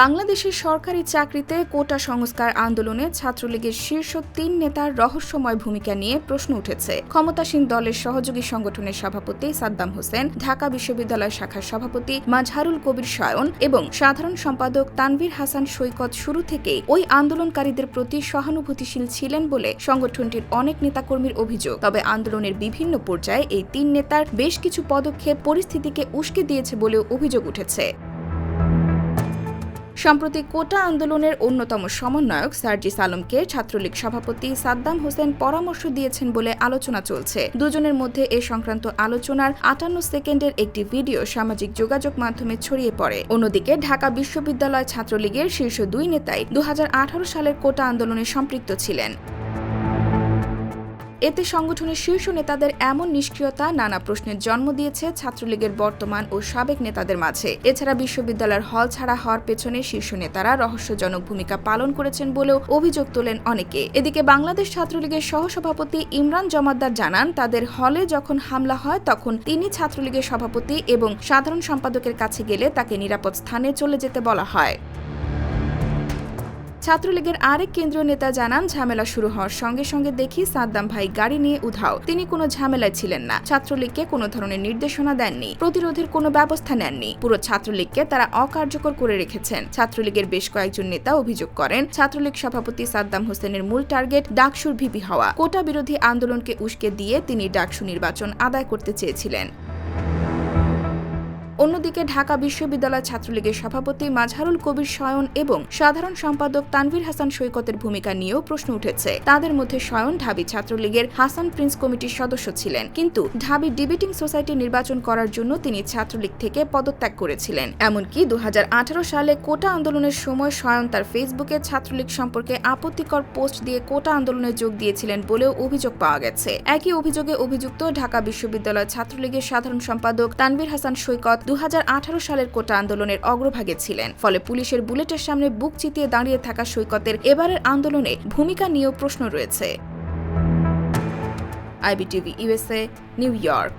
বাংলাদেশের সরকারি চাকরিতে কোটা সংস্কার আন্দোলনে ছাত্রলীগের শীর্ষ তিন নেতার রহস্যময় ভূমিকা নিয়ে প্রশ্ন উঠেছে। ক্ষমতাসীন দলের সহযোগী সংগঠনের সভাপতি সাদ্দাম হোসেন, ঢাকা বিশ্ববিদ্যালয় শাখার সভাপতি মাঝহারুল কবির সায়ন এবং সাধারণ সম্পাদক তানভীর হাসান সৈকত শুরু থেকেই ওই আন্দোলনকারীদের প্রতি সহানুভূতিশীল ছিলেন বলে সংগঠনটির অনেক নেতাকর্মীর অভিযোগ। তবে আন্দোলনের বিভিন্ন পর্যায়ে এই তিন নেতার বেশ কিছু পদক্ষেপ পরিস্থিতিকে উস্কে দিয়েছে বলেও অভিযোগ উঠেছে। সম্প্রতি কোটা আন্দোলনের অন্যতম সমন্বয়ক সার্জিস আলমকে ছাত্রলীগ সভাপতি সাদ্দাম হোসেন পরামর্শ দিয়েছেন বলে আলোচনা চলছে। দুজনের মধ্যে এ সংক্রান্ত আলোচনার আটান্ন সেকেন্ডের একটি ভিডিও সামাজিক যোগাযোগ মাধ্যমে ছড়িয়ে পড়ে। অন্যদিকে ঢাকা বিশ্ববিদ্যালয় ছাত্রলীগের শীর্ষ দুই নেতাই দু হাজার আঠারো সালের কোটা আন্দোলনে সম্পৃক্ত ছিলেন। এতে সংগঠনের শীর্ষ নেতাদের এমন নিষ্ক্রিয়তা, নানা প্রশ্নের জন্ম দিয়েছে ছাত্রলীগের বর্তমান ও সাবেক নেতাদের মাঝে। এছাড়া বিশ্ববিদ্যালয়ের হল ছাড়া হওয়ার পেছনে শীর্ষ নেতারা রহস্যজনক ভূমিকা পালন করেছেন বলেও অভিযোগ তোলেন অনেকে। এদিকে বাংলাদেশ ছাত্রলীগের সহসভাপতি ইমরান জমাদ্দার জানান, তাদের হলে যখন হামলা হয়, তখন তিনি ছাত্রলীগের সভাপতি এবং সাধারণ সম্পাদকের কাছে গেলে তাকে নিরাপদ স্থানে চলে যেতে বলা হয়। ছাত্রলীগের আরেক কেন্দ্রীয় নেতা জানান, ঝামেলা শুরু হওয়ার সঙ্গে সঙ্গে দেখি সাদ্দাম ভাই গাড়ি নিয়ে উধাও। তিনি কোনো ঝামেলায় ছিলেন না। ছাত্রলীগকে কোনো ধরনের নির্দেশনা দেননি। প্রতিরোধের কোনো ব্যবস্থা নেননি। পুরো ছাত্রলীগকে তারা অকার্যকর করে রেখেছেন। ছাত্রলীগের বেশ কয়েকজন নেতা অভিযোগ করেন, ছাত্রলীগ সভাপতি সাদ্দাম হোসেনের মূল টার্গেট ডাকসুর ভিপি হওয়া। কোটা বিরোধী আন্দোলনকে উস্কে দিয়ে তিনি ডাকসু নির্বাচন আদায় করতে চেয়েছিলেন। অন্যদিকে ঢাকা বিশ্ববিদ্যালয় ছাত্রলীগের সভাপতি মাঝহারুল কবির শয়ন এবং সাধারণ সম্পাদক তানভীর হাসান সৈকতের ভূমিকা নিয়েও প্রশ্ন উঠেছে। তাদের মধ্যে শয়ন ঢাবি ছাত্রলীগের হাসান প্রিন্স কমিটির সদস্য ছিলেন, কিন্তু ঢাবি ডিবেটিং সোসাইটি নির্বাচন করার জন্য তিনি ছাত্রলীগ থেকে পদত্যাগ করেছিলেন। এমনকি দু হাজার আঠারো সালে কোটা আন্দোলনের সময় শয়ন তার ফেসবুকে ছাত্রলীগ সম্পর্কে আপত্তিকর পোস্ট দিয়ে কোটা আন্দোলনে যোগ দিয়েছিলেন বলেও অভিযোগ পাওয়া গেছে। একই অভিযোগে অভিযুক্ত ঢাকা বিশ্ববিদ্যালয় ছাত্রলীগের সাধারণ সম্পাদক তানভীর হাসান সৈকত দু হাজার আঠারো সালের কোটা আন্দোলনের অগ্রভাগে ছিলেন। ফলে পুলিশের বুলেটের সামনে বুক চিতিয়ে দাঁড়িয়ে থাকা সৈকতের এবারের আন্দোলনে ভূমিকা নিয়েও প্রশ্ন রয়েছে। IBTV USA New York.